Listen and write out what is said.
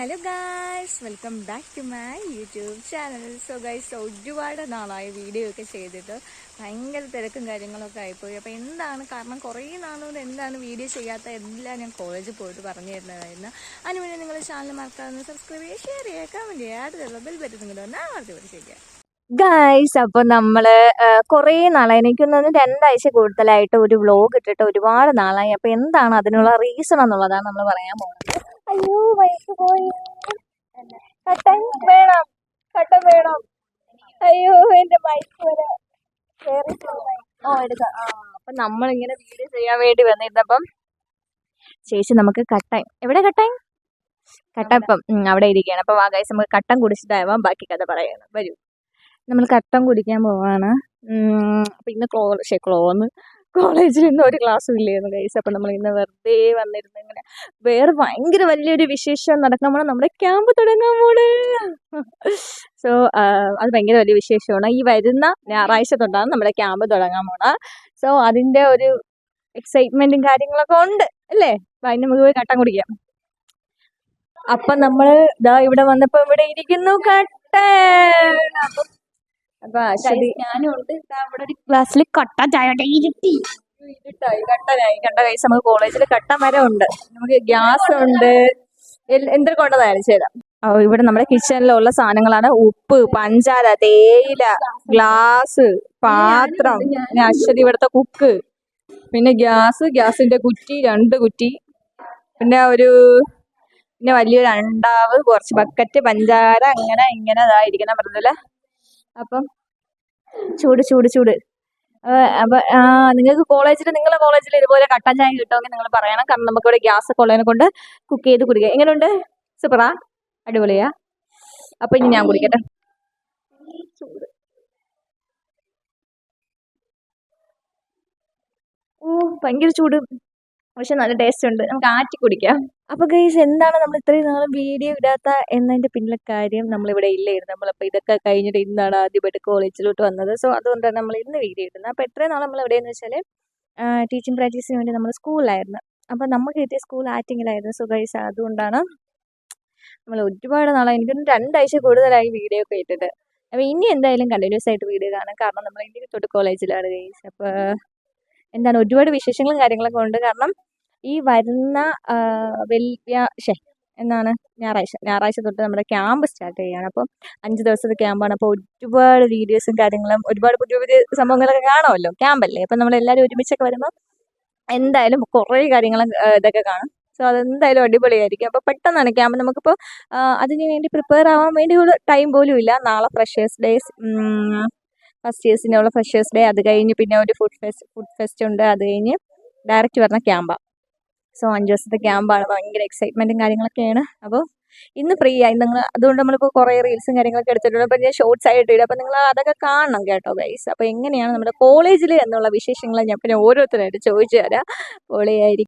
Hello guys welcome back to my YouTube channel so guys ഒരുപാട് നാളായി video ഒക്കെ ചെയ്തിട്ട് ഭയങ്കര തിരക്കും കാര്യങ്ങളൊക്കെ ആയിപ്പോയി. അപ്പോൾ എന്താണ് കാരണം? കുറേ നാളുകൊണ്ട് എന്താണ് വീഡിയോ ചെയ്യാത്ത എല്ലാം ഞാൻ കോളേജിൽ പോയിട്ട് പറഞ്ഞു തരുന്നതായിരുന്നു അതിനുവേണ്ടി നിങ്ങൾ ചാനൽ മറക്കാതെ സബ്സ്ക്രൈബ് ചെയ്യുക ഷെയർ ചെയ്യുക കമന്റ് ചെയ്യുക അടുത്തുള്ള ബെൽ ബട്ടൺ കൂടെ ഒന്ന് അമർത്തി പിടിച്ചേക്കുക ഗായ്സ് അപ്പോൾ നമ്മൾ കുറേ നാളായി. എനിക്കൊന്നും രണ്ടാഴ്ച കൂടുതലായിട്ട് ഒരു വ്ലോഗ് ഇട്ടിട്ട് ഒരുപാട് നാളായി. അപ്പോൾ എന്താണ് അതിനുള്ള റീസൺ എന്നുള്ളതാണ് നമ്മൾ പറയാൻ പോകുന്നത് അയ്യോ വയസ്സ് പോയി. കട്ടൻ വേണം. കട്ടൻ വേണം. അയ്യോ എന്റെ ബൈക്ക് വരെ. വേറെ. ഓ എടുക്കാം. ആ അപ്പൊ നമ്മളിങ്ങനെ വീഡിയോ ചെയ്യാൻ വേണ്ടി വന്നിരുന്നപ്പം ചേച്ചി നമുക്ക് കട്ടൻ എവിടെ കട്ടൻ കട്ടപ്പം. അവിടെ ഇരിക്കുകയാണ്. അപ്പൊ വാ ഗൈസ് നമുക്ക് കട്ടൻ കുടിച്ചിട്ടാവാം ബാക്കി കഥ പറയാണ് വരൂ. നമ്മൾ കട്ടൻ കുടിക്കാൻ പോവാണ്. പിന്നെ ക്ലോ ശേ ക്ലോന്ന് കോളേജിൽ ഇന്ന് ഒരു ക്ലാസ്സും ഇല്ലായിരുന്നു കൈസ് അപ്പം നമ്മൾ ഇന്ന് വെറുതെ വന്നിരുന്നു ഇങ്ങനെ വേറെ ഭയങ്കര വലിയൊരു വിശേഷം നടക്കണം പോണ നമ്മുടെ ക്യാമ്പ് തുടങ്ങാൻ പോണ്. സോ അത് ഭയങ്കര വലിയ വിശേഷമാണ്. ഈ വരുന്ന ഞായറാഴ്ച തൊട്ടാണ് നമ്മുടെ ക്യാമ്പ് തുടങ്ങാൻ പോണ. സോ അതിന്റെ ഒരു എക്സൈറ്റ്മെന്റും കാര്യങ്ങളൊക്കെ ഉണ്ട് അല്ലേ? അതിന് നമുക്ക് കട്ടം കുടിക്കാം. അപ്പൊ നമ്മൾ ഇതാ ഇവിടെ വന്നപ്പോ ഇവിടെ ഇരിക്കുന്നു കട്ടൻ. അപ്പൊ അപ്പൊ ഞാനും ഉണ്ട് ഇവിടെ ഒരു ഗ്ലാസ്സിൽ കട്ട ചായ ഇരുട്ടി ഇരുട്ടായി കട്ടനായി കണ്ട കൈസ് നമുക്ക് കോളേജിൽ കട്ടൻ വരെ ഉണ്ട്. നമുക്ക് ഗ്യാസ് ഉണ്ട്. എന്തൊക്കെ ഉണ്ടെന്ന് കാണിച്ചു തരാം. ഇവിടെ നമ്മുടെ കിച്ചണിലുള്ള സാധനങ്ങളാണ്. ഉപ്പ് പഞ്ചാര തേയില ഗ്ലാസ്. പാത്രം പിന്നെ അശ്വതി ഇവിടുത്തെ കുക്ക്. പിന്നെ ഗ്യാസ് ഗ്യാസിന്റെ കുറ്റി രണ്ട് കുറ്റി. പിന്നെ ഒരു പിന്നെ വലിയൊരു അണ്ടാവ് കുറച്ച് ബക്കറ്റ് പഞ്ചാര അങ്ങനെ ഇങ്ങനെ ഇതായിരിക്കണം പറഞ്ഞല്ലേ? അപ്പം ചൂട് ചൂട് ചൂട്. അപ്പൊ നിങ്ങൾക്ക് കോളേജിൽ നിങ്ങളുടെ കോളേജിൽ ഇതുപോലെ കട്ടൻ ചായ കിട്ടുമെങ്കിൽ നിങ്ങൾ പറയണം. കാരണം നമുക്ക് ഇവിടെ ഗ്യാസ് ഒക്കെ കൊണ്ട് കുക്ക് ചെയ്ത് കുടിക്കുക എങ്ങനെയുണ്ട് സൂപ്പറാ? അടിപൊളിയാ? അപ്പൊ ഇനി ഞാൻ കുടിക്കട്ടെ. ചൂട്. ഓ ഭയങ്കര ചൂട്. പക്ഷെ നല്ല ടേസ്റ്റ് ഉണ്ട്. നമുക്ക് ആറ്റി കുടിക്കാം. അപ്പൊ ഗൈസ് എന്താണ് നമ്മൾ ഇത്രയും നാളെ വീഡിയോ ഇടാത്ത എന്നതിന്റെ പിന്നിലെ കാര്യം നമ്മളിവിടെ ഇല്ലായിരുന്നു. നമ്മളപ്പോൾ ഇതൊക്കെ കഴിഞ്ഞിട്ട് ഇന്നാണ് ആദ്യമായിട്ട് കോളേജിലോട്ട് വന്നത്. സോ അതുകൊണ്ടാണ് നമ്മൾ ഇന്ന് വീഡിയോ ഇടുന്നത്. അപ്പോൾ എത്രയും നാൾ നമ്മൾ എവിടെയെന്ന് വെച്ചാൽ ടീച്ചിങ് പ്രാക്ടീസിന് വേണ്ടി നമ്മൾ സ്കൂളിലായിരുന്നു അപ്പോൾ നമുക്ക് കിട്ടിയ സ്കൂൾ ആറ്റിങ്ങിലായിരുന്നു. സോ ഗൈസ് അതുകൊണ്ടാണ് നമ്മൾ ഒരുപാട് നാളായി. എനിക്കൊന്ന് രണ്ടാഴ്ച കൂടുതലായി വീഡിയോ ഒക്കെ ഇട്ടിട്ട്. അപ്പോൾ ഇനി എന്തായാലും കണ്ടിന്യൂസ് ആയിട്ട് വീഡിയോ കാണാം. കാരണം നമ്മൾ ഇനി തൊട്ട് കോളേജിലാണ് ഗൈസ് അപ്പോൾ എന്താണ് ഒരുപാട് വിശേഷങ്ങളും കാര്യങ്ങളൊക്കെ ഉണ്ട്. കാരണം ഈ വരുന്ന വെള്ളിയ ശേ എന്നാണ് ഞായറാഴ്ച. ഞായറാഴ്ച തൊട്ട് നമ്മുടെ ക്യാമ്പ് സ്റ്റാർട്ട് ചെയ്യുകയാണ്. അപ്പം അഞ്ച് ദിവസത്തെ ക്യാമ്പാണ്. അപ്പോൾ ഒരുപാട് വീഡിയോസും കാര്യങ്ങളും ഒരുപാട് പുതിയ പുതിയ സംഭവങ്ങളൊക്കെ കാണുമല്ലോ? ക്യാമ്പല്ലേ? അപ്പം നമ്മളെല്ലാവരും ഒരുമിച്ചൊക്കെ വരുമ്പോൾ എന്തായാലും കുറേ കാര്യങ്ങളും ഇതൊക്കെ കാണും. സോ അതെന്തായാലും അടിപൊളിയായിരിക്കും. അപ്പോൾ പെട്ടെന്നാണ് ക്യാമ്പ് നമുക്കിപ്പോൾ അതിന് വേണ്ടി പ്രിപ്പയർ ആവാൻ വേണ്ടി ഒരു ടൈം പോലും ഇല്ല. നാളെ ഫ്രഷേഴ്സ് ഡേയ്സ് ഫസ്റ്റ് ഇയേഴ്സിനുള്ള ഫ്രഷേഴ്സ് ഡേ അത് കഴിഞ്ഞ് പിന്നെ ഒരു ഫുഡ് ഫെസ്റ്റ് ഫുഡ് ഫെസ്റ്റ് ഉണ്ട്. അത് കഴിഞ്ഞ് ഡയറക്റ്റ് വരുന്ന ക്യാമ്പാണ് സോ അഞ്ച് ദിവസത്തെ ക്യാമ്പാണ് ഭയങ്കര എക്സൈറ്റ്മെന്റും കാര്യങ്ങളൊക്കെയാണ്. അപ്പോൾ ഇന്ന് ഫ്രീ ആയി നിങ്ങൾ അതുകൊണ്ട് നമ്മളിപ്പോൾ കുറേ റീൽസും കാര്യങ്ങളൊക്കെ എടുത്തിട്ടുണ്ട്. അപ്പോൾ ഞാൻ ഷോർട്സ് ആയിട്ട് ഇടും. അപ്പോൾ നിങ്ങൾ അതൊക്കെ കാണണം കേട്ടോ ഗൈസ് അപ്പോൾ എങ്ങനെയാണ് നമ്മുടെ കോളേജിൽ എന്നുള്ള വിശേഷങ്ങൾ ഞാൻ പിന്നെ ഓരോരുത്തരായിട്ട് ചോദിച്ചു തരാം. പൊളിയായിരിക്കും.